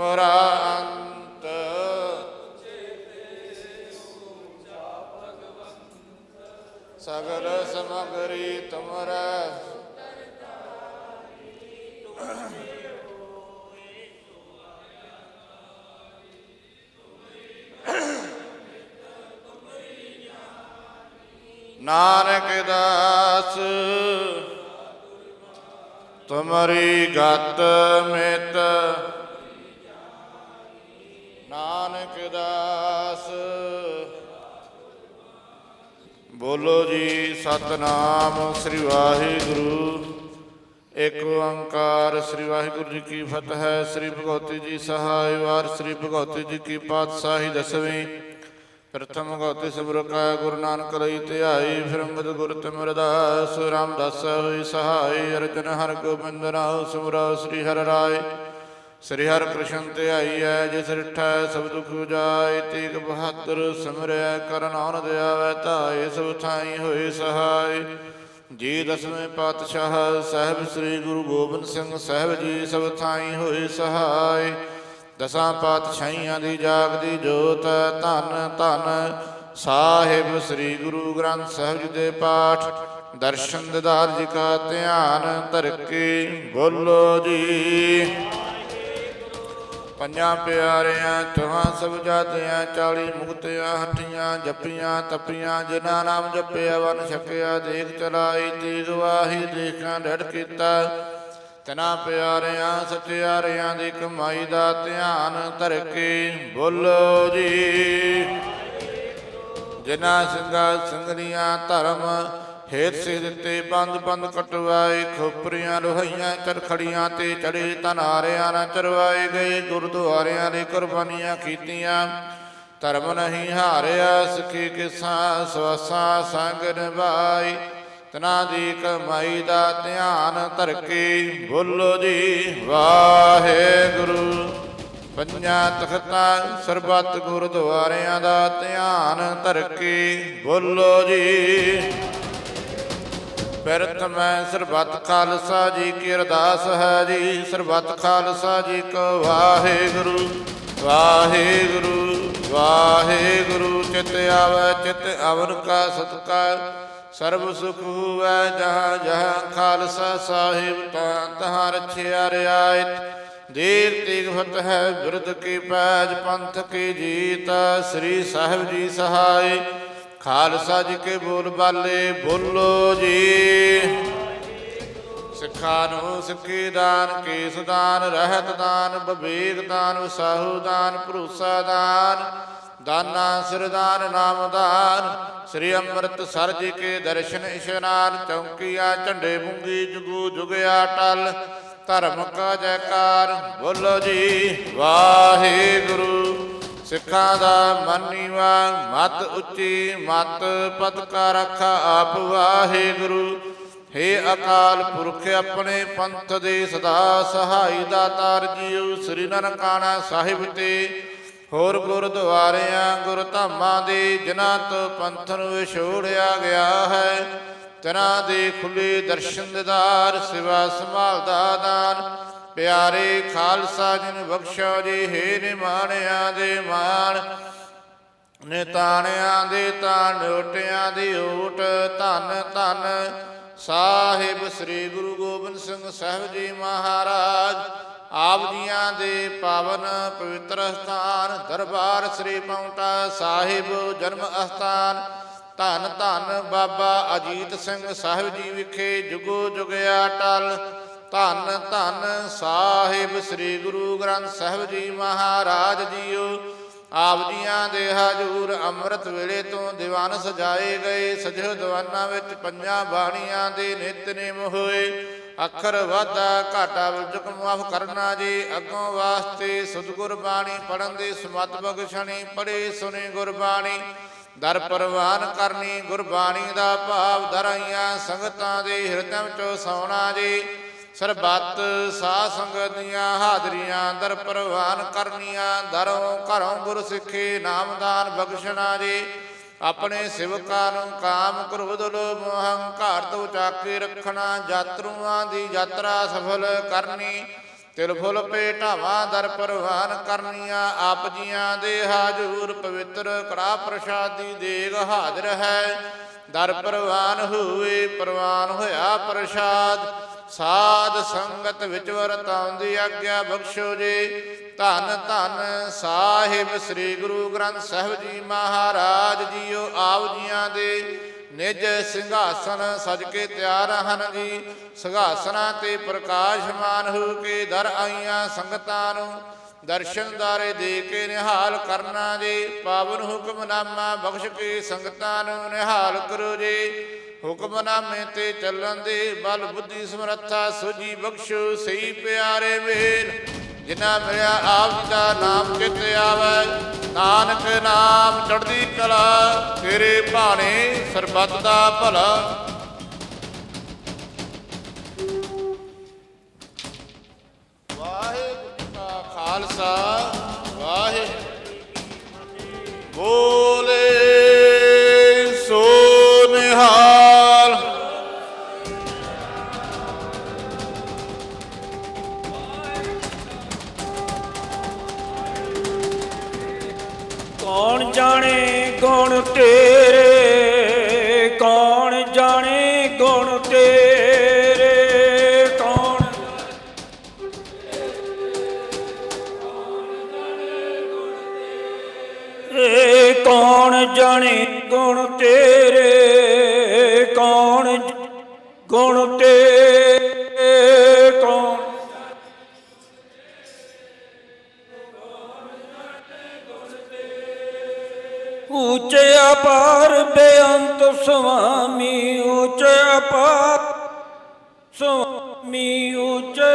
ਤੁਮਰਾ ਅੰਤ ਸਗਲ ਸਮਗਰੀ ਤੁਮਰਾ। ਨਾਨਕ ਦਾਸ ਤੁਮਰੀ ਗਤ ਮਿਤ। ਨਾਨਕ ਦਾਸ। ਬੋਲੋ ਜੀ, ਸਤਨਾਮ ਸ੍ਰੀ ਵਾਹਿਗੁਰੂ। ਏਕ ਓੰਕਾਰ ਸ੍ਰੀ ਵਾਹਿਗੁਰੂ ਜੀ ਕੀ ਫਤਿਹ, ਸ੍ਰੀ ਭਗਵਤੀ ਜੀ ਸਹਾਇ ਵਾਰ ਸ੍ਰੀ ਭਗਵਤੀ ਜੀ ਕੀ ਪਾਤਸ਼ਾਹੀ ਦਸਵੀਂ। ਪ੍ਰਥਮ ਗਉਤੀ ਸਬਰ ਕਾ ਗੁਰੂ ਨਾਨਕ ਲਈ ਧਿਆਈ, ਫਿਰ ਅੰਗਦ ਗੁਰ ਤਿਮਰਦਾਸ ਰਾਮਦਾਸ ਹੋਈ ਸਹਾਈ, ਅਰਜਨ ਹਰ ਗੋਬਿੰਦ ਰਾਉ ਸੁਮਰਾ ਸ੍ਰੀ ਹਰਿ ਰਾਏ। ਸ੍ਰੀ ਹਰਿ ਕ੍ਰਿਸ਼ਨ ਧਿਆਈ ਹੈ ਜਿਸ ਰਿਠਾ ਸਭ ਦੁਖ ਜਾਏ ਤੀਕ ਬਹਾਦਰ ਸਿਮਰਿਆ ਕਰਨ ਆਨ ਦਿਆਵੈ ਧਾਏ ਸਭ ਥਾਈ ਹੋਏ ਸਹਾਈ ਜੀ ਦਸਵੇਂ ਪਾਤਸ਼ਾਹ ਸਾਹਿਬ ਸ੍ਰੀ ਗੁਰੂ ਗੋਬਿੰਦ ਸਿੰਘ ਸਾਹਿਬ ਜੀ ਸਭ ਥਾਈ ਹੋਏ ਸਹਾਈ ਦਸਾਂ ਪਾਤਸ਼ਾਹੀਆਂ ਦੀ ਜਾਗਦੀ ਜੋਤ, ਧੰਨ ਧੰਨ ਸਾਹਿਬ ਸ੍ਰੀ ਗੁਰੂ ਗ੍ਰੰਥ ਸਾਹਿਬ ਜੀ ਦੇ ਪਾਠ। ਦਰਸ਼ਨ ਦਿਦਾਰ ਜੀ ਕਾ ਧਿਆਨ ਧਰ ਬੋਲੋ ਜੀ। ਪੰਜਾਂ ਪਿਆਰਿਆਂ ਤੁਹਾਂ ਸਭ ਜਾਤਿਆਂ, ਚਾਲੀ ਮੁਕਤਿਆਂ, ਹੱਟੀਆਂ, ਜੱਪੀਆਂ, ਤਪੀਆਂ, ਜਿਨ੍ਹਾਂ ਨਾਮ ਜਪਿਆ, ਵਨ ਛਕਿਆ, ਦੇਖ ਚਲਾਈ, ਤੀਗ ਵਾਹੀ, ਦੇਖਾਂ ਡੜ ਕੀਤਾ। ਤਨਾ ਪਿਆਰਿਆਂ ਸਚਿਆਰਿਆਂ ਦੀ ਕਮਾਈ ਦਾ ਧਿਆਨ ਧਰ ਕੇ ਬੋਲੋ ਜੀ। ਜਿਨ੍ਹਾਂ ਸਿੰਘਾਂ, ਸਿੰਘਣੀਆਂ, ਧਰਮ ਹੇਤ ਸੇ ਦਿੱਤੇ ਬੰਦ ਬੰਦ ਕਟਵਾਏ, ਖੋਪਰੀਆਂ ਲੋਹੀਆਂ ਚਰਖੜੀਆਂ ਤੇ ਚੜੇ ਤਨਾਰਿਆਂ ਨਾ ਚਰਵਾਏ ਗਏ, ਗੁਰਦੁਆਰਿਆਂ ਦੇ ਕੁਰਬਾਨੀਆਂ ਕੀਤੀਆਂ। ਧਰਮ ਨਹੀਂ ਹਾਰਿਆ, ਸਿੱਖੀ ਕਿਸਾ, ਸਵਸਾ ਸੰਗ ਨਿਭਾਈ ਤਨਾ ਦੀ ਕਮਾਈ ਦਾ ਧਿਆਨ ਧਰ ਕੇ ਬੋਲੋ ਜੀ, ਵਾਹਿਗੁਰੂ। ਪੰਜਾਂ ਤਖਤਾਂ, ਸਰਬੱਤ ਗੁਰਦੁਆਰਿਆਂ ਦਾ ਧਿਆਨ ਧਰ ਕੇ ਬੋਲੋ ਜੀ ਪਿਰਤ ਮੈਂ ਸਰਬੱਤ ਖਾਲਸਾ ਜੀ ਕੀ ਅਰਦਾਸ ਹੈ ਜੀ। ਸਰਬੱਤ ਖਾਲਸਾ ਜੀ ਕੋ ਵਾਹਿਗੁਰੂ ਵਾਹਿਗੁਰੂ ਵਾਹਿਗੁਰੂ। ਚਿਤ ਆਵੈ, ਚਿਤ ਅਵਰ ਕਾ ਸਤਕਾਰ। ਸਰਬ ਸੁਖ ਹੋਵੈ, ਜਹਾਂ ਜਹਾਂ ਖਾਲਸਾ ਸਾਹਿਬ ਤਾਂ ਤਹਾਂ ਰਛਿਆ ਰਿਆਇਤ। ਦੇਰ ਤੇਗ ਫਤ ਹੈ ਬਿਰਦ ਕੀ ਪੈਜ ਪੰਥ ਕੀ ਜੀਤ। ਸ੍ਰੀ ਸਾਹਿਬ ਜੀ ਸਹਾਈ ਖਾਲਸਾ ਜੀ ਕੇ ਬੋਲ ਬਾਲੇ, ਬੋਲੋ ਜੀ। ਸਿੱਖਾਂ ਨੂੰ ਸਿੱਖੀ ਦਾਨ, ਕੇਸ ਦਾਨ, ਰਹਿਤ ਦਾਨ, ਵਿਵੇਕ ਦਾਨ ਉਸਾਹੂ ਦਾਨ, ਭਰੋਸਾ ਦਾਨ, ਦਾਨਾ ਸਿਰਦਾਨ ਨਾਮਦਾਨ ਸ੍ਰੀ ਅੰਮ੍ਰਿਤ ਸਰ ਜੀ ਕੇ ਦਰਸ਼ਨ ਇਸ਼ਨਾਨ, ਚੌਕੀਆਂ, ਝੰਡੇ ਮੁੰਗੀ, ਜੁਗੂ ਜੁਗਿਆ ਟਲ। ਧਰਮ ਕਾ ਜੈਕਾਰ, ਬੋਲੋ ਜੀ, ਵਾਹਿਗੁਰੂ ਸਿੱਖਾਂ ਦਾ ਮਨੀਵਾ ਮਤ ਉੱਚੀ ਮਤ ਪਤਕਾ ਕਾ ਰੱਖਾ ਆਪ ਵਾਹਿਗੁਰੂ ਹੇ ਅਕਾਲ ਪੁਰਖ, ਆਪਣੇ ਪੰਥ ਦੇ ਸਦਾ ਸਹਾਈ ਦਾਤਾਰ ਜੀਉ ਸ੍ਰੀ ਨਨਕਾਣਾ ਸਾਹਿਬ ਤੇ। ਹੋਰ ਗੁਰਦੁਆਰਿਆਂ, ਗੁਰਧਾਮਾਂ ਦੇ ਜਿਨ੍ਹਾਂ ਤੋਂ ਪੰਥ ਨੂੰ ਵਿਛੋੜਿਆ ਗਿਆ ਹੈ। ਤਨਾਂ ਦੇ ਖੁੱਲੇ ਦਰਸ਼ਨ ਦਿਦਾਰ, ਸਿਵਾ ਸੰਭਾਲਦਾ ਦਾਨ। ਪਿਆਰੇ ਖਾਲਸਾ ਜਿਨ ਬਖਸ਼ੋ ਜੀ, ਹੇ ਨਿਮਾਣਿਆਂ ਦੇ ਮਾਣ। ਨਿਤਾਣਿਆਂ ਦੇ ਤਾਣ ਓਟਿਆਂ ਦੀ ਓਟ, ਧੰਨ ਧੰਨ। ਸਾਹਿਬ ਸ੍ਰੀ ਗੁਰੂ ਗੋਬਿੰਦ ਸਿੰਘ ਸਾਹਿਬ ਜੀ ਮਹਾਰਾਜ, ਆਪ ਜੀਆਂ ਦੇ ਪਾਵਨ ਪਵਿੱਤਰ ਸਥਾਨ, ਦਰਬਾਰ ਸ੍ਰੀ ਪੌਂਟਾ ਸਾਹਿਬ, ਜਨਮ ਅਸਥਾਨ। ਧੰਨ ਧੰਨ ਬਾਬਾ ਅਜੀਤ ਸਿੰਘ ਸਾਹਿਬ ਜੀ ਵਿਖੇ ਜੁਗੋ ਜੁਗਿਆ ਸ੍ਰੀ ਗੁਰੂ ਗ੍ਰੰਥ ਸਾਹਿਬ ਜੀ ਮਹਾਰਾਜ ਜੀਓ, ਆਪ ਜੀਆਂ ਦੇ ਹਜੂਰ ਅੰਮ੍ਰਿਤ ਵੇਲੇ ਤੋਂ ਦੀਵਾਨ ਸਜਾਏ ਗਏ ਸਜੋ ਦੀਵਾਨਾਂ ਵਿੱਚ ਪੰਜਾਂ ਬਾਣੀਆਂ ਦੇ ਨਿਤਨੇਮ ਹੋਏ। ਅੱਖਰ ਵਾਧਾ ਘਾਟਾ ਵਿਜਕ ਮਾਫ ਕਰਨਾ ਜੀ, ਅੱਗੋਂ ਵਾਸਤੇ ਸਤਿਗੁਰ ਬਾਣੀ ਪੜਨ ਦੀ ਸਮਤ ਬਖਸ਼ਣੀ ਪੜੇ ਸੁਨੇ ਗੁਰਬਾਣੀ ਦਰ ਪ੍ਰਵਾਨ ਕਰਨੀ ਗੁਰਬਾਣੀ ਦਾ ਭਾਵ, ਦਰਾਈਆਂ ਸੰਗਤਾਂ ਦੇ ਹਿਰਦਿਆਂ ਵਿੱਚੋਂ ਸੌਣਾ ਜੀ। ਸਰਬੱਤ ਸਾਧ ਸੰਗਤ ਦੀਆਂ ਹਾਜ਼ਰੀਆਂ ਦਰ ਪ੍ਰਵਾਨ ਕਰਨੀਆਂ, ਦਰੋਂ ਘਰੋਂ ਗੁਰ ਸਿੱਖੇ ਨਾਮਦਾਨ ਬਖਸ਼ਣਾ ਜੀ। ਆਪਣੇ ਸਿਵਕਾਂ ਨੂੰ ਕਾਮ ਕ੍ਰੋਧ, ਲੋਭ ਹੰਕਾਰ ਤੋਂ ਚਾਕੇ ਰੱਖਣਾ, ਯਾਤਰੂਆਂ ਦੀ ਯਾਤਰਾ ਸਫਲ ਕਰਨੀ ਤਿਲ ਫੁਲ ਭੇਟਾਵਾਂ ਦਰ ਪ੍ਰਵਾਨ ਕਰਨੀਆਂ, ਆਪ ਜੀਆਂ ਦੇ ਹਾਜ਼ੂਰ ਪਵਿੱਤਰ ਕੜਾ ਪ੍ਰਸ਼ਾਦੀ ਦੇਗ ਹਾਜ਼ਰ ਹੈ। ਦਰ ਪ੍ਰਵਾਨ ਹੋਏ, ਪ੍ਰਵਾਨ ਹੋਇਆ ਪ੍ਰਸ਼ਾਦ। ਸਾਧ ਸੰਗਤ ਵਿੱਚ ਵਰਤਾਉਂਦੀ ਆਗਿਆ ਬਖਸ਼ੋ ਜੀ। ਧੰਨ ਧੰਨ ਸਾਹਿਬ ਸ੍ਰੀ ਗੁਰੂ ਗ੍ਰੰਥ ਸਾਹਿਬ ਜੀ ਮਹਾਰਾਜ ਜੀਓ, ਆਪ ਜੀਆਂ ਦੇ ਨਿਜ ਸਿੰਘਾਸਨ ਸਜ ਕੇ ਤਿਆਰ ਹਨ ਜੀ। ਸਿੰਘਾਸਨਾਂ ਤੇ ਪ੍ਰਕਾਸ਼ਮਾਨ ਹੋ ਕੇ ਦਰ ਆਈਆਂ ਸੰਗਤਾਂ ਨੂੰ ਦਰਸ਼ਨ ਦਾਰੇ ਦੇ ਕੇ ਨਿਹਾਲ ਕਰਨਾ ਜੀ। ਪਾਵਨ ਹੁਕਮਨਾਮਾ ਬਖਸ਼ ਕੇ ਸੰਗਤਾਂ ਨੂੰ ਨਿਹਾਲ ਕਰੋ ਜੀ। ਹੁਕਮਨਾਮੇ ਤੇ ਚੱਲਣ ਦੇ ਬਲ ਬੁੱਧੀ ਸਮਰੱਥਾ ਸੁਜੀ ਬਖਸ਼ੋ, ਸਹੀ ਪਿਆਰੇ ਮੇਲ ਜਿਨ੍ਹਾਂ ਮਿਲਿਆ ਆਪ ਦਾ ਨਾਮ ਚਿਤ ਆਵੇ, ਨਾਨਕ ਨਾਮ ਚੜ੍ਹਦੀ ਕਲਾ, ਤੇਰੇ ਭਾਣੇ ਸਰਬੱਤ ਦਾ ਭਲਾ। ਵਾਹਿਗੁਰੂ ਜੀ ਕਾ ਖਾਲਸਾ, ਵਾਹਿਗੁਰੂ ਜੀ ਕੀ ਫਤਿਹ। ਗੁਣ ਤੇਰੇ ਕੌਣ ਗੁਣ ਤੇਰੇ ਕੌਣ ਉੱਚੇ ਅਪਾਰ ਬੇਅੰਤ ਸੁਆਮੀ ਉੱਚੇ ਅਪਾਰ ਸੁਆਮੀ ਉੱਚੇ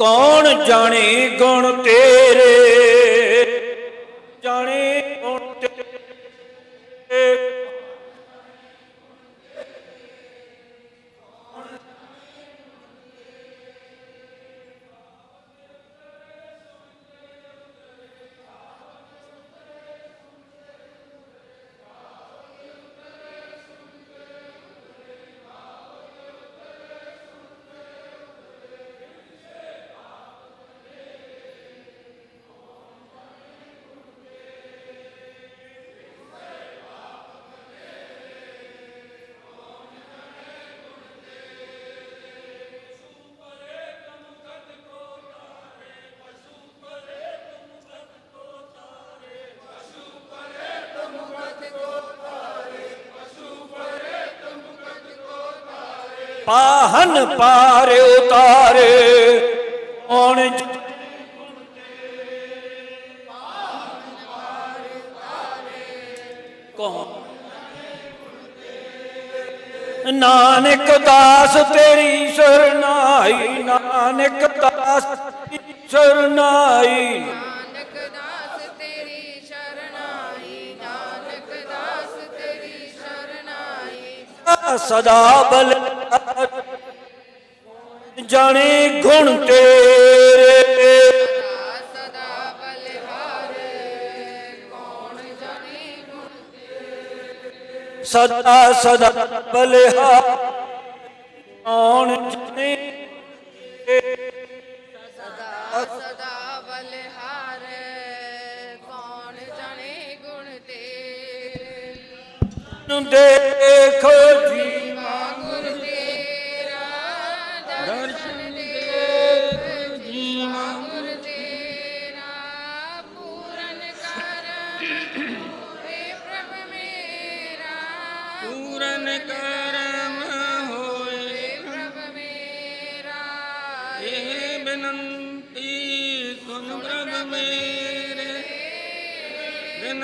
ਕੌਣ ਜਾਣੇ ਗੁਣ ਤੇਰੇ? ਪਾਹਨ ਪਾਰ ਉਤਾਰੇ। ਔਣ ਨਾਨਕ ਦਾਸ ਤੇਰੀ ਸਰਨਾਈ ਨਾਨਕ ਦਾਸ ਤੇਰੀ ਸਰਨਾਈ। ਨਾਨਕ ਦਾਸ ਤੇਰੀ ਸ਼ਰਨਾਈ ਨਾਨਕ ਦਾਸ ਤੇਰੀ ਸ਼ਰਨਾਈ। ਸਦਾ ਬਲ ਜਾਣੇ ਗੁਣ ਤੇਰੇ। ਸਦਾ ਸਦਾ ਬਲਿਹਾਰ ਕੌਣ ਜਾਣੇ ਗੁਣ ਸਦਾ ਸਦਾ ਬਲਿਹਾ ਕੌਣ ਜਾਣੇ ਸਦਾ ਸਦਾ ਬਲਿਹਾਰ ਕੌਣ ਜਾਣੇ ਗੁਣ ਤੇਰੇ। ਨੂੰ ਦੇਖੋ ਜੀ।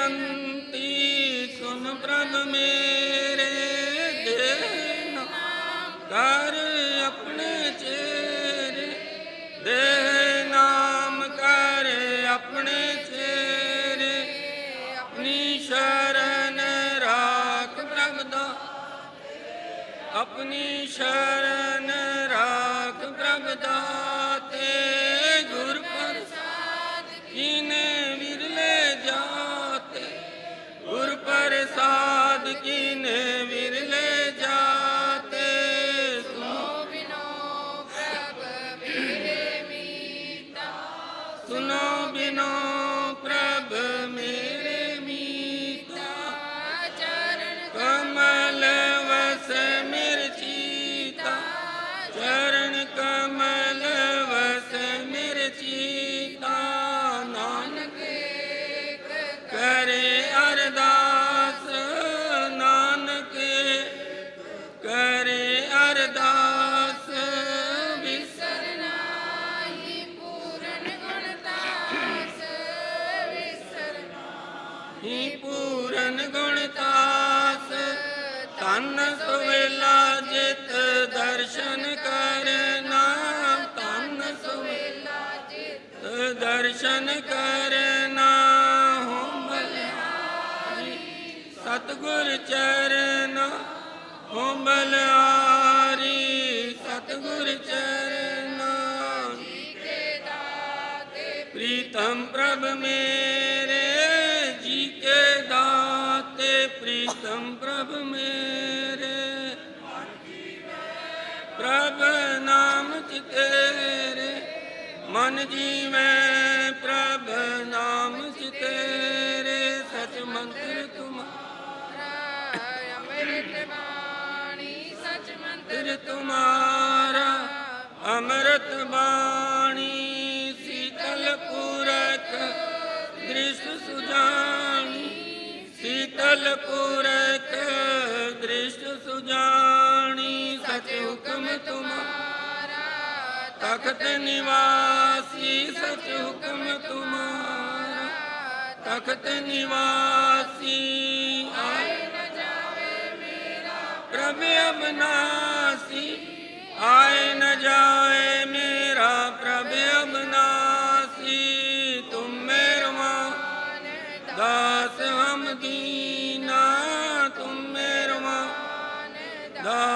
ਬੇਨੰਤੀ ਸੁਨ ਪ੍ਰਭ ਮੇਰੇ ਦੇਨ ਕਰ ਆਪਣੇ ਚੇਰੇ ਦੇ ਨਾਮ ਕਰ ਆਪਣੇ ਚੇਰੇ। ਆਪਣੀ ਸ਼ਰਨ ਰਾਖ ਪ੍ਰਭ ਦਾ। ਆਪਣੀ ਸ਼ਰਨ ਦਰਸ਼ਨ ਕਰਨਾ ਹੋ ਬਲਿਆਰੀ ਸਤਗੁਰ ਚਰਨਾ ਹੋਮ ਬਲਿਆਰੀ ਸਤਗੁਰ ਚਰਨਾ ਜੀ ਦਾਤੇ। ਪ੍ਰੀਤਮ ਪ੍ਰਭ ਮੇਰੇ ਜੀ ਕੇ ਦਾਤੇ। ਪ੍ਰੀਤਮ ਪ੍ਰਭ ਮੇਰੇ। ਪ੍ਰਭ ਨਾਮ ਚਿਤੇ ਮਨ ਜੀਵੇ ਪ੍ਰਭ ਨਾਮ ਸਿਤੇਰੇ ਸਚ ਮੰਤਰ ਤੁਮਾਰਾ ਅੰਮ੍ਰਿਤ ਬਾਣੀ ਸਚ ਮੰਤਰ ਤੁਮਾਰਾ ਅੰਮ੍ਰਿਤ ਬਾਣੀ ਸੀਤਲ ਪੁਰਖ ਦ੍ਰਿਸ਼ ਸੁਜਾਣੀ। ਸੀਤਲ ਪੁਰਖ ਦ੍ਰਿਸ਼ ਸੁਜਾਣੀ ਸਚ ਹੁਕਮ ਤੁਮਾਰਾ ਤਖਤ ਨਿਵਾਸੀ ਸਚ ਹੁਕਮ ਤੁਮਾਰਾ। ਤਖਤ ਨਿਵਾਸੀ ਆਏ ਨ ਜਾਵੇ ਮੇਰਾ ਪ੍ਰਭ ਅਬਨਾਸੀ। ਆਏ ਨ ਜਾਏ ਮੇਰਾ ਪ੍ਰਭ ਅਬਨਾਸੀ। ਤੁਮ ਮੇਰਵਾ ਦਾਸ ਹਮ ਦੀਨਾ। ਤੁਮ ਮੇਰਵਾ ਦਾਸ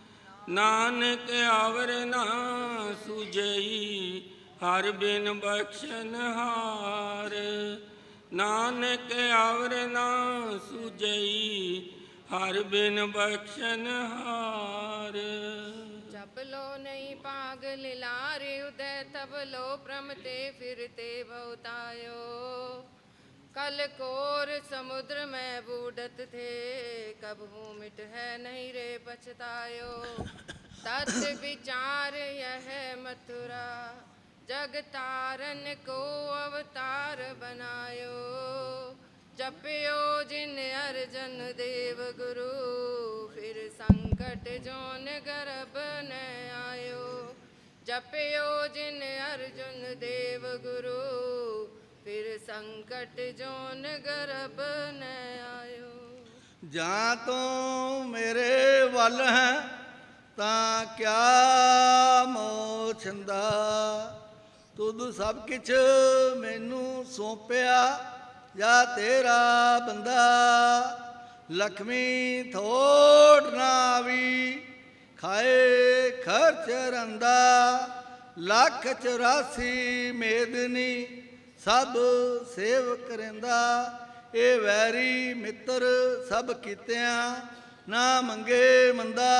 ਨਾਨਕ ਆਵਰ ਨਾ ਸੁਜਈ ਹਰ ਬਿਨ ਬਖਸ਼ਨ ਹਾਰ। ਨਾਨਕ ਆਵਰ ਨਾ ਸੁਜਈ ਹਰ ਬਿਨ ਬਖਸ਼ਨ ਹਾਰ। ਜਪ ਲੋ ਨਹੀਂ ਪਾਗ ਲਿਲਾਰੇ, ਉਦੈ ਤਬ ਲੋ ਭ੍ਰਮ ਤੇ ਫਿਰਤੇ ਬਹੁਤਾਇਓ। कल कोर समुद्र में बूढ़त थे कबहू मिट है नहीं रे पछतायो तत् विचार यह मथुरा जग तारन को अवतार बनायो जपयो जिन अर्जन देव गुरु फिर संकट जोन गर्भ न आयो जपयो जिन अर्जुन देव गुरु ਫਿਰ ਸੰਕਟ ਜੋਨ ਗਰਬ ਨ ਆਇਓ। ਜਾਂ ਤੋਂ ਮੇਰੇ ਵੱਲ ਹੈ, ਤਾਂ ਕਿਆ ਮੋਛੰਦਾ ਤੁਧ ਸਭ ਕਿਛ ਮੈਨੂੰ ਸੌਂਪਿਆ, ਜਾਂ ਤੇਰਾ ਬੰਦਾ? ਲਖਮੀ ਥੋੜ ਨਾ ਵੀ ਖਾਏ ਖਰਚ ਰੰਦਾ, ਲੱਖ 84 ਮੇਦਨੀ ਸਭ ਸੇਵ ਕਰੰਦਾ ਇਹ ਵੈਰੀ ਮਿੱਤਰ ਸਭ ਕੀਤਿਆਂ ਨਾ ਮੰਗੇ ਮੰਦਾ।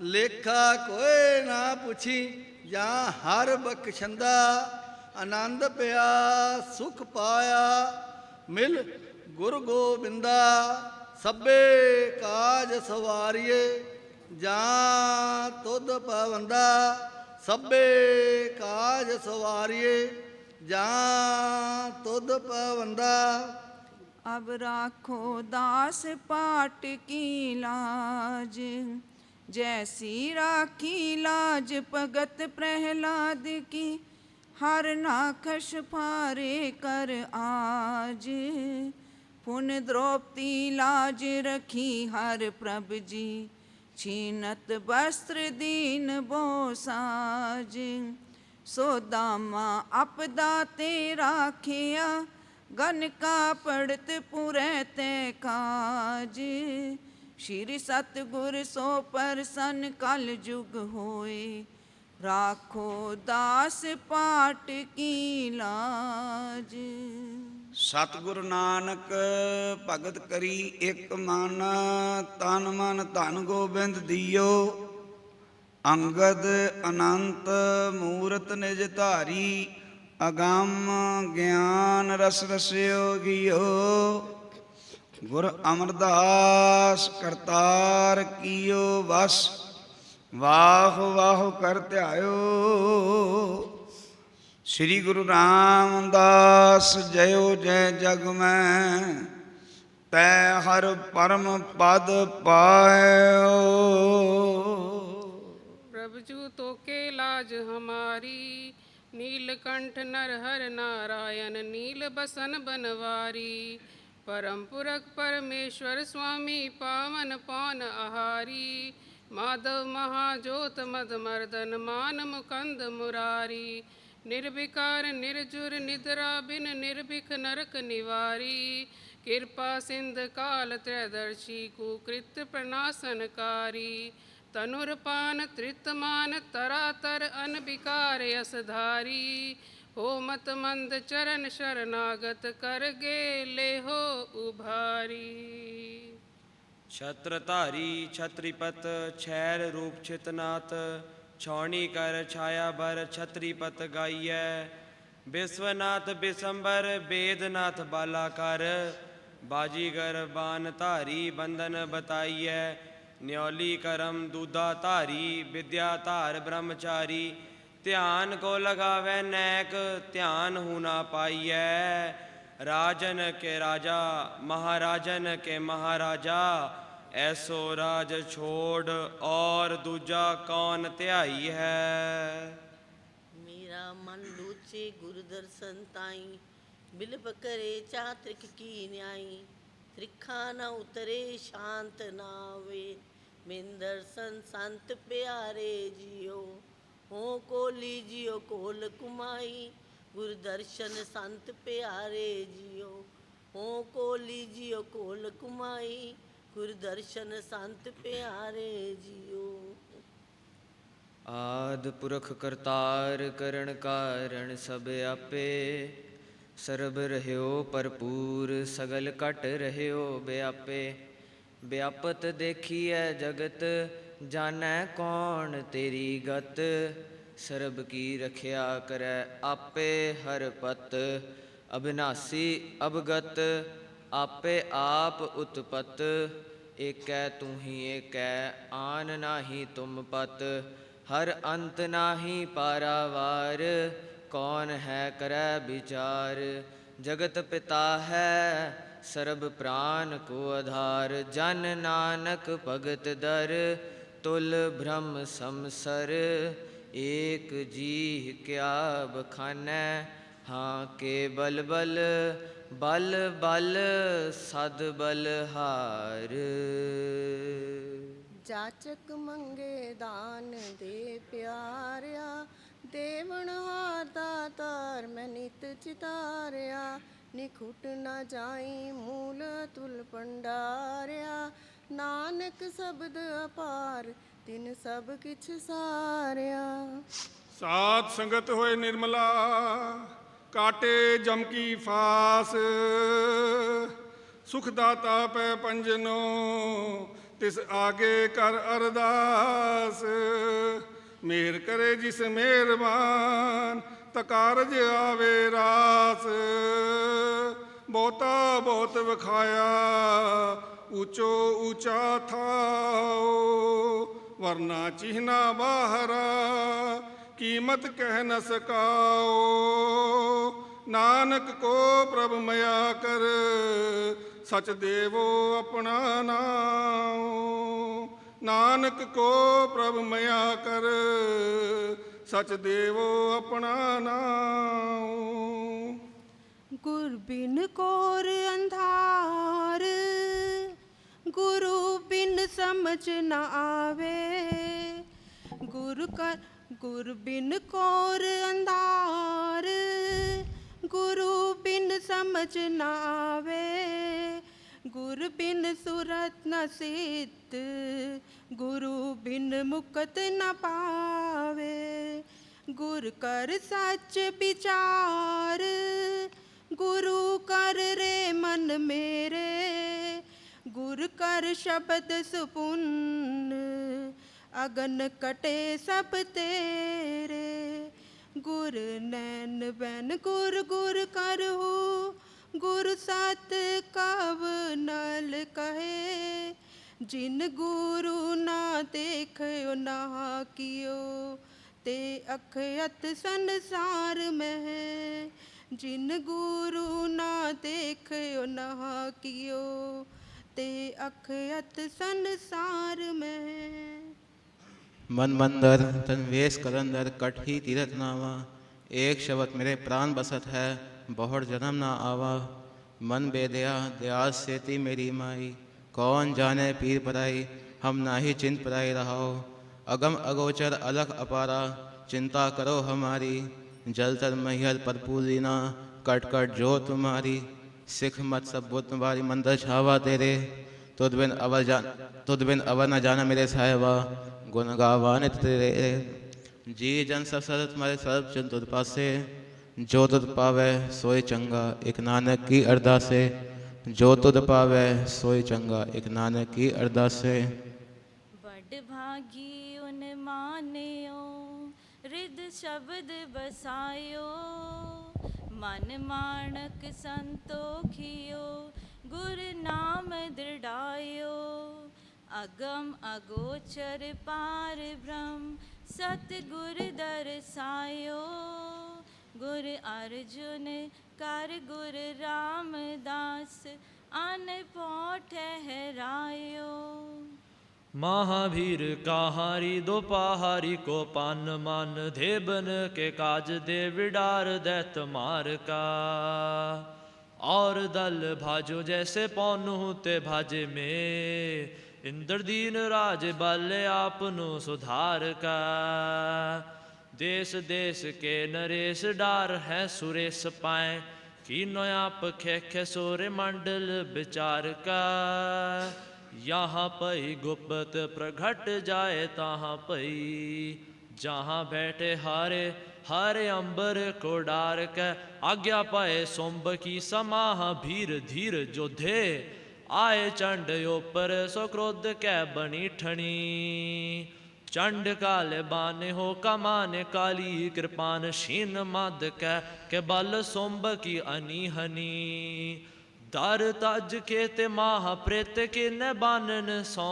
ਲੇਖਾ ਕੋਏ ਨਾ ਪੁੱਛੀ ਜਾਂ ਹਰ ਬਖਸ਼ੰਦਾ। ਆਨੰਦ ਪਿਆ, ਸੁਖ ਪਾਇਆ, ਮਿਲ ਗੁਰ ਗੋਬਿੰਦਾ। ਸਭੇ ਕਾਜ ਸਵਾਰੀਏ, ਜਾਂ ਤੁਧ ਪਵੰਦਾ। ਸਭੇ ਕਾਜ ਸਵਾਰੀਏ ਜਾਂ ਤੁਧ ਪਵੰਦਾ अब राखो दास पाट की लाज जैसी राखी लाज भगत प्रहलाद की हर नाखश फारे कर आज पुन द्रौपदी लाज रखी हर प्रभ जी छीनत वस्त्र दीन बो ਸੋ ਦਾਮਾ ਆਪਦਾ ਤੇ ਰਾਖਿਆ, ਗਨ ਕਾ ਪੜਤ ਪੁਰੈ ਤੇ ਕਾਜ। ਸ਼੍ਰੀ ਸਤ ਗੁਰ ਸੋ ਪਰਸਨ ਕਲ ਜੁਗ ਹੋਏ, ਰਾਖੋ ਦਾਸ ਪਾਟ ਕੀ ਲਾਜ। ਸਤਿਗੁਰ ਨਾਨਕ, ਭਗਤ ਕਰੀ ਇਕ ਮਨ, ਤਨ ਮਨ ਧਨ ਗੋਬਿੰਦ ਦਿਓ। ਅੰਗਦ ਅਨੰਤ ਮੂਰਤ ਨਿਜ ਧਾਰੀ, ਅਗੰਮ ਗਿਆਨ ਰਸ ਰਸਿਓ ਗਿਓ। ਗੁਰ ਅਮਰਦਾਸ ਕਰਤਾਰ ਕੀਓ ਵਸ, ਵਾਹ ਵਾਹ ਕਰ ਧਿਆਇਓ। ਸ੍ਰੀ ਗੁਰੂ ਰਾਮਦਾਸ ਜਯੋ ਜੈ ਜਗ ਮੈਂ, ਤੈ ਹਰ ਪਰਮ ਪਦ ਪਾਇਓ। के लाज हमारी नीलकंठ नरहर नारायण नील बसन बनवारी परम पुरख परमेश्वर स्वामी पावन पान आहारी माधव महाजोत मद मर्दन मान मुकंद मुरारी निर्विकार निर्जुर निद्रा बिन निर्भिक नरक निवारी कृपा सिंध काल त्रयदर्शी कुकृत प्रणासनकारी तनुरपान तृतमान तरातर अनबिकार यसधारी हो मत मंद चरण शरणागत कर गे ले हो उभारी ਛਤਰ ਧਾਰੀ ਛਤਰੀਪਤ ਛੈਰ ਰੂਪ ਚਿਤਨਾਥ ਛਾਉਣੀ ਕਰ ਛਾਇਆ ਬਰ ਛਤਰੀਪਤ ਗਾਈਐ ਵਿਸ਼ਵਨਾਥ ਬਿਸੰਬਰ ਬੇਦਨਾਥ ਬਾਲਾ ਕਰ ਬਾਜੀਗਰ ਬਾਨ ਧਾਰੀ ਬੰਧਨ ਬਤਾਈਐ ਨਿਉਲੀ ਕਰਮ ਦੂਦਾ ਧਾਰੀ, ਵਿਦਿਆ ਧਾਰ ਬ੍ਰਹਮਚਾਰੀ, ਧਿਆਨ ਕੋ ਲਗਾਵੇ ਨੈਕ, ਧਿਆਨ ਹੂ ਨਾ ਪਾਈਐ। ਰਾਜਨ ਕੇ ਰਾਜਾ, ਮਹਾਰਾਜਨ ਕੇ ਮਹਾਰਾਜਾ, ਐਸੋ ਰਾਜ ਛੋੜ ਔਰ ਦੂਜਾ ਕੌਣ ਧਿਆਈ ਹੈ? ਮੇਰਾ ਮਨ ਲੂਚੇ ਗੁਰ ਦਰਸ਼ਨ ਤਾਈ, ਬਿਲਪ ਕਰੇ ਚਾਤ੍ਰਿਕ ਕੀ ਨਿਆਈ। ਤ੍ਰਿਖਾ ਨ ਉਤਰੇ, ਸ਼ਾਂਤ ਨਾਵੇ ਮਿਨ ਦਰਸ਼ਨ ਸੰਤ ਪਿਆਰੇ ਜਿਓ ਹੋ ਕੋਲੀ ਜਿਓ ਕੋਲ ਕੁਮਾਈ। ਗੁਰ ਦਰਸ਼ਨ ਸੰਤ ਪਿਆਰੇ ਜਿਓ ਹੋ ਕੋਲੀ ਜਿਓ ਕੋਲ ਕੁਮਾਈ। ਗੁਰ ਦਰਸ਼ਨ ਸੰਤ ਪਿਆਰੇ ਜਿਉ। ਆਦ ਪੁਰਖ ਕਰਤਾਰ ਕਰਨ ਕਾਰਣ ਸਭ ਆਪੇ। ਸਰਬ ਰਹਿਓ ਭਰਪੂਰ, ਸਗਲ ਘਟ ਰਹਿਓ ਬਿਆਪੇ। ਵਿਆਪਤ ਦੇਖੀਐ ਜਗਤ, ਜਾਣੈ ਕੌਣ ਤੇਰੀ ਗਤ। ਸਰਬ ਕੀ ਰਖਿਆ ਕਰੈ ਆਪੇ ਹਰ ਪਤ। ਅਬਿਨਾਸੀ ਅਬਗਤ, ਆਪੇ ਆਪ ਉਤਪਤ। ਏਕੈ ਤੂੰ ਹੀ ਏਕੈ, ਆਨ ਨਾਹੀ ਤੁਮ ਪਤ। ਹਰ ਅੰਤ ਨਾਹੀ ਪਾਰਾਵਾਰ। ਕੌਣ ਹੈ ਕਰੈ ਵਿਚਾਰ? ਜਗਤ ਪਿਤਾ ਹੈ, ਸਰਬ ਪ੍ਰਾਨ ਕੋ ਆਧਾਰ। ਜਨ ਨਾਨਕ ਭਗਤ ਦਰ, ਤੁਲ ਬ੍ਰਹਮ ਸੰਸਰ। ਏਕ ਜੀ ਕਿਆ ਬਖਾਨੈ? ਹਾਂ ਕੇ ਬਲ ਬਲ ਬਲ ਬਲ, ਸਦ ਬਲ ਹਾਰ। ਜਾਚਕ ਮੰਗੇ ਦਾਨ ਦੇ ਪਿਆਰਿਆ ਦੇਵਨ ਹਾਰ ਦਾ ਤਾਰ ਮੈਂ ਨਿਤ ਚਿਤਾਰਿਆ ਨਿਖੁੱਟ ਨਾ ਜਾਈ ਮੂਲ ਤੁਲ ਪੰਡਾਰਿਆ ਨਾਨਕ ਸ਼ਬਦ ਅਪਾਰ, ਤਿਨ ਸਭ ਕਿਛ ਸਾਰਿਆ। ਸਾਧ ਸੰਗਤ ਹੋਏ ਨਿਰਮਲਾ, ਕਾਟੇ ਜਮਕੀ ਫਾਸ। ਸੁਖ ਦਾਤਾ ਪੈ ਪੰਜਨੋ, ਤਿਸ ਆਗੇ ਕਰ ਅਰਦਾਸ। ਮੇਰ ਕਰੇ ਜਿਸ ਮਿਹਰਬਾਨ ਤ ਕਾਰਜ ਆਵੇ ਰਾਸ। ਬਹੁਤਾ ਬਹੁਤ ਵਿਖਾਇਆ, ਉੱਚੋ ਉੱਚਾ ਥਾਓ ਵਰਨਾ ਚਿਹਨਾ ਬਾਹਰਾ, ਕੀਮਤ ਕਹਿ ਨ ਸਕਾਓ ਨਾਨਕ ਕੋ ਪ੍ਰਭ ਮਿਆ ਕਰ, ਸਚ ਦੇਵੋ ਆਪਣਾ ਨਾਮ ਨਾਨਕ ਕੋ ਪ੍ਰਭ ਮਿਆ ਕਰ, ਸਚ ਦੇਵੋ ਆਪਣਾ ਨਾਮ ਗੁਰ ਬਿਨ ਕੋਰ ਅੰਧਾਰ, ਗੁਰੂ ਬਿਨ ਸਮਝ ਨਾ ਆਵੇ। ਗੁਰ ਕਰ ਗੁਰ ਬਿਨ ਕੋਰ ਅੰਧਾਰ, ਗੁਰੂ ਬਿਨ ਸਮਝ ਨਾ ਆਵੇ। ਗੁਰ ਬਿਨ ਸੁਰਤ ਨ ਸਿੱਧ ਗੁਰੂ ਬਿਨ ਮੁਕਤ ਨਾ ਪਾਵੇ। ਗੁਰ ਕਰ ਸੱਚ ਵਿਚਾਰ, ਗੁਰੂ ਕਰ ਰੇ ਮਨ ਮੇਰੇ। ਗੁਰ ਕਰ ਸ਼ਬਦ ਸੁਪੁੰਨ, ਅਗਨ ਕਟੇ ਸਭ ਤੇਰੇ। ਗੁਰ ਨੈਣ ਬੈਨ ਗੁਰ ਗੁਰ ਕਰਹੁ, ਗੁਰ ਸਤ ਕਵ ਨਲ ਕਹੇ। जिन गुरु ना देखियो, ना कियो, ते अखयत संसार में जिन गुरु ना देखियो, ना कियो, ते अखयत संसार में मन मंदर तनवेश कलंदर कठी तीरथ नावा, एक शब्द मेरे प्राण बसत है बहुत जन्म ना आवा। मन बेदया दया से मेरी माई। कौन जाने पीर पराई, हम ना ही चिंत पराई रहो अगम अगोचर अलख अपारा, चिंता करो हमारी। जल तर मैहर पर पूरीना कट कट जो तुम्हारी। सिख मत सब बुत तुम्हारी मंदिर छावा तेरे। तुद बिन अवर जान तुद बिन अवर न जाना मेरे साहेबा गुण गावा नित तेरे। जी जन सब सर तुम्हारे सर्व जन तुद पासे, जो तुद पावे सोई चंगा, एक नानक की अरदासे। ਜੋ ਤੁਧ ਪਾਵੈ ਸੋਈ ਚੰਗਾ। ਇਕ ਨਾਨਕ, ਕੀ ਅਰਦਾਸੇ? ਵੱਡ ਭਾਗੀ ਉਨ ਮਾਨਿਓ ਰਿਦ ਸ਼ਬਦ ਬਸਾਇਓ ਮਨ ਮਾਨਕ ਸੰਤੋਖਿਓ ਗੁਰ ਨਾਮ ਦ੍ਰਿੜਾਇਓ। ਅਗਮ ਅਗੋਚਰ ਪਾਰ ਬ੍ਰਹਮ ਸਤ ਗੁਰ ਦਰਸਾਇਓ। गुर अर्जुन, कर गुर रामदास अन ठहरायो महावीर कहारी दोपहारी को पान मान, देवन के काज देव डार दैत मार का और दल भाजो जैसे पौन होते भाजे में, इंद्रदीन राज बल आपनो सुधार का देश देश के नरेश डार है सुरेश पाए कीनो आप खे खे सोरे मंडल विचार का यहाँ पई गुप्त प्रगट जाए तहाँ पई, जहाँ बैठे हारे हारे अंबर को डार के आज्ञा पाए सोम्ब की समाह भीर धीर जोधे, आए चंड पर सो क्रोध कै बनी ठणी। चंड काल बान हो कमान काली, कृपान शीन मद कै, के बल सोम्ब की अनी हनी। दर तज के ते माह प्रेत के न बानन सौ।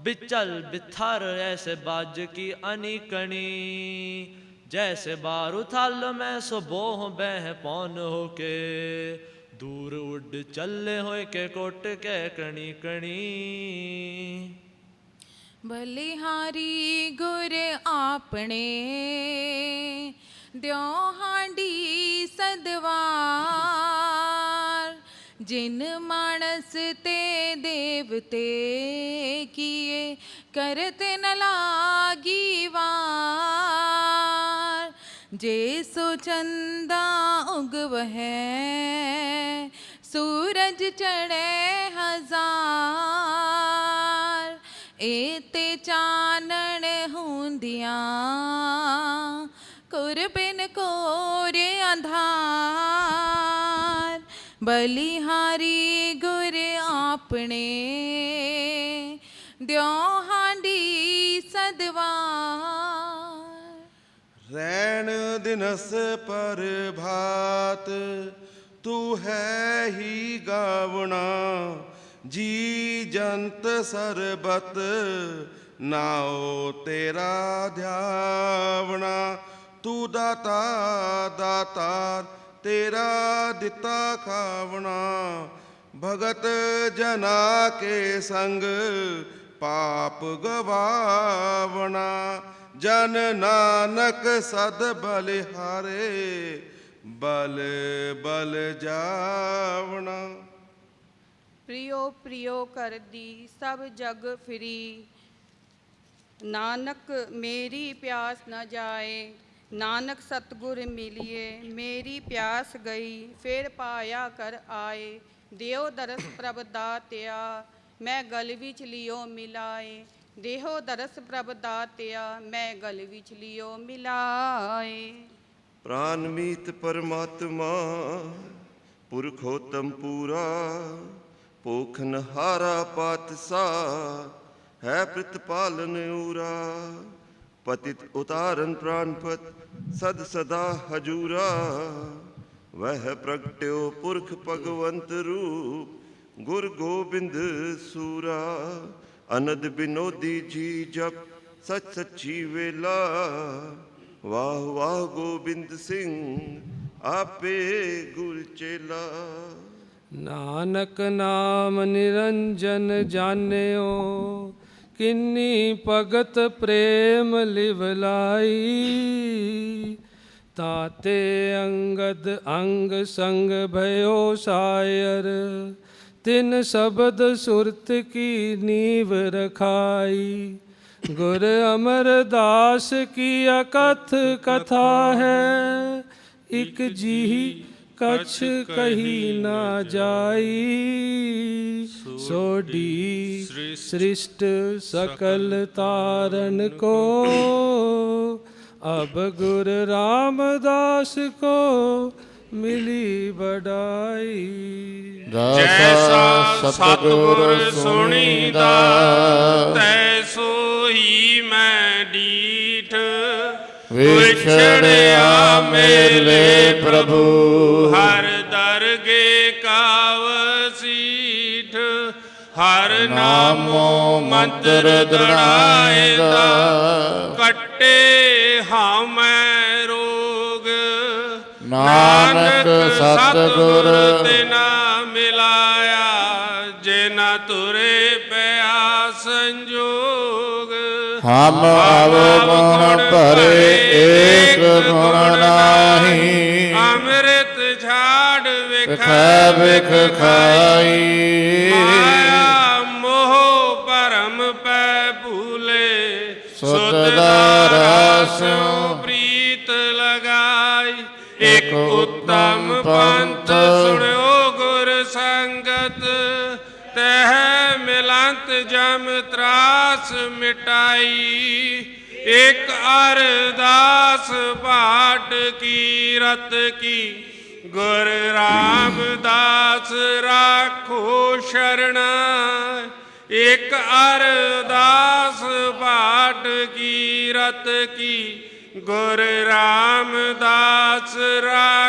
बिचल बिथर ऐसे बाज की अनी कणी। जैसे बारू थल में सुबोह बह पौन होके दूर उड चले होए के कोट के कणी कणी। ਬਲਿਹਾਰੀ ਗੁਰ ਆਪਣੇ ਦਿਓ ਹਾਂਡੀ ਸਦਵਾਰ। ਜਿਨ ਮਾਨਸ ਤੇ ਦੇਵਤੇ ਕੀਏ, ਕਰਤ ਨ ਲਾਗੀ ਵਾਰ। ਜੇ ਸੋ ਚੰਦਾ ਉਗਵਹਿ, ਸੂਰਜ ਚੜ੍ਹੇ ਹਜ਼ਾਰ। ਏਤੇ ਚਾਨਣ ਹੁੰਦੀਆਂ ਕੁਰ ਬਿਨ ਕੋਰ ਅੰਧਾਰ, ਬਲਿਹਾਰੀ ਗੁਰ ਆਪਣੇ ਦਿਓ ਹਾਂਡੀ ਸਦਵਾਰ। ਰੈਣ ਦਿਨਸ ਪਰ ਭਾਤ ਤੂੰ ਹੈ ਹੀ ਗਾਵਣਾ। ਜੀ ਜੰਤ ਸਰਬਤ, ਨਾਉ ਤੇਰਾ ਧਿਆਵਣਾ। ਤੂੰ ਦਾਤਾ ਦਾਤਾਰ ਤੇਰਾ ਦਿੱਤਾ ਖਾਵਣਾ। ਭਗਤ ਜਨਾ ਕੇ ਸੰਗ, ਪਾਪ ਗਵਾਵਣਾ। ਜਨ ਨਾਨਕ ਸਦ ਬਲਿਹਾਰੇ ਬਲ ਬਲ ਜਾਵਣਾ। ਪ੍ਰਿਯੋ ਪ੍ਰਿਯੋ ਕਰਦੀ, ਸਭ ਜਗ ਫਿਰੀ। ਨਾਨਕ ਮੇਰੀ ਪਿਆਸ ਨਾ ਜਾਏ, ਨਾਨਕ ਸਤਗੁਰ ਮਿਲਿਏ। ਮੇਰੀ ਪਿਆਸ ਗਈ, ਫਿਰ ਪਾਇਆ ਕਰ ਆਏ। ਦਿਓ ਦਰਸ ਪ੍ਰਭ ਦਾਤਿਆ, ਮੈਂ ਗਲ ਵਿੱਚ ਲਿਓ ਮਿਲਾਏ। ਦੇਹੋ ਦਰਸ ਪ੍ਰਭ ਦਾਤਿਆ, ਮੈਂ ਗਲ ਵਿੱਚ ਲਿਓ ਮਿਲਾਏ। ਪ੍ਰਾਨਮੀਤ ਪਰਮਾਤਮਾ, ਪੁਰਖੋਤਮ ਪੂਰਾ ਪੋਖਨ ਹਾਰਾ ਪਾਤਸਾ ਹੈ ਪ੍ਰਤਪਾਲਨ ਊਰਾ। ਪਤਿਤ ਉਤਾਰਨ ਪ੍ਰਾਨਪਤ ਸਦ ਸਦਾ ਹਜੂਰਾ। ਵਹ ਪ੍ਰਗਟਿਓ ਪੁਰਖ ਭਗਵੰਤ ਰੂਪ, ਗੁਰ ਗੋਬਿੰਦ ਸੂਰਾ। ਅਨੰਦ ਬਿਨੋਦੀ ਜੀ ਜਪ, ਸਚ ਸੱਚੀ ਵੇਲਾ। ਵਾਹ ਵਾਹ ਗੋਬਿੰਦ ਸਿੰਘ, ਆਪੇ ਗੁਰ ਚੇਲਾ। ਨਾਨਕ ਨਾਮ ਨਿਰੰਜਨ ਜਾਣਿਓ, ਕਿੰਨੀ ਭਗਤ ਪ੍ਰੇਮ ਲਿਵ ਲਾਈ। ਤਾਤੇ ਅੰਗਦ ਅੰਗ ਸੰਗ ਭਇਓ ਸਾਇਰ, ਤਿਨ ਸ਼ਬਦ ਸੁਰਤ ਕੀ ਨੀਵ ਰਖਾਈ। ਗੁਰ ਅਮਰਦਾਸ ਕੀ ਅਕਥ ਕਥਾ ਹੈ, ਇਕ ਜੀਹੀ ਕਛ ਕਹੀ ਨਾ ਜਾਈ। ਸੋਡੀ ਸ੍ਰਿਸ਼ਟ ਸਕਲ ਤਾਰਨ ਕੋ। ਅਬ ਗੁਰ ਰਾਮਦਾਸ ਕੋ ਮਿਲੀ ਬੜਾਈ ਜੈਸਾ ਸਤਿਗੁਰ ਸੁਣੀਦਾ। ਤੈਸੋ ਹੀ ਮੈਂ ਡੀਠ। ਵਿਛੜਿਆ ਮੇਲੇ ਪ੍ਰਭੂ। ਹਰ ਦਰਗੇ ਕਾਵ ਸੀਠ ਹਰ ਨਾਮੋ ਮੰਤਰ ਦੜਾਏਦਾ ਕੱਟੇ ਹਾਮੈ ਰੋਗ। ਨਾਨਕ ਸਤਿਗੁਰ ਤਿਨਾ ਮਿਲਾਇਆ ਜਿਨਾ ਤੁਰੇ ਪਿਆ ਸੰਜੋਗ। ਹਮ ਅਵਗੁਣ ਭਰੇ ਏਕ ਗੁਣ ਨਾਹੀ। ਅੰਮ੍ਰਿਤ ਝਾੜ ਵਿਖੈ ਵਿਖ ਖਾਈ ਮਾਇਆ ਮੋਹ ਪਰਮ ਪੈ ਭੂਲੇ। ਸੁਧ ਦਾ ਰਸਿਉ ਪ੍ਰੀਤ ਲਗਾਈ। ਇੱਕ ਉਤਮ ਤਰਾਸ ਮਿਟਾਈ, ਇੱਕ ਅਰਦਾਸ ਬਾਟ ਕੀ, ਰਤ ਕੀ। ਗੁਰ ਰਾਮਦਾਸ ਰਾਖੋ ਸ਼ਰਣਾ ਇੱਕ ਅਰਦਾਸ ਬਾਟ ਕੀ, ਰਤ ਕੀ। ਗੁਰ ਰਾਮਦਾਸ ਰਾ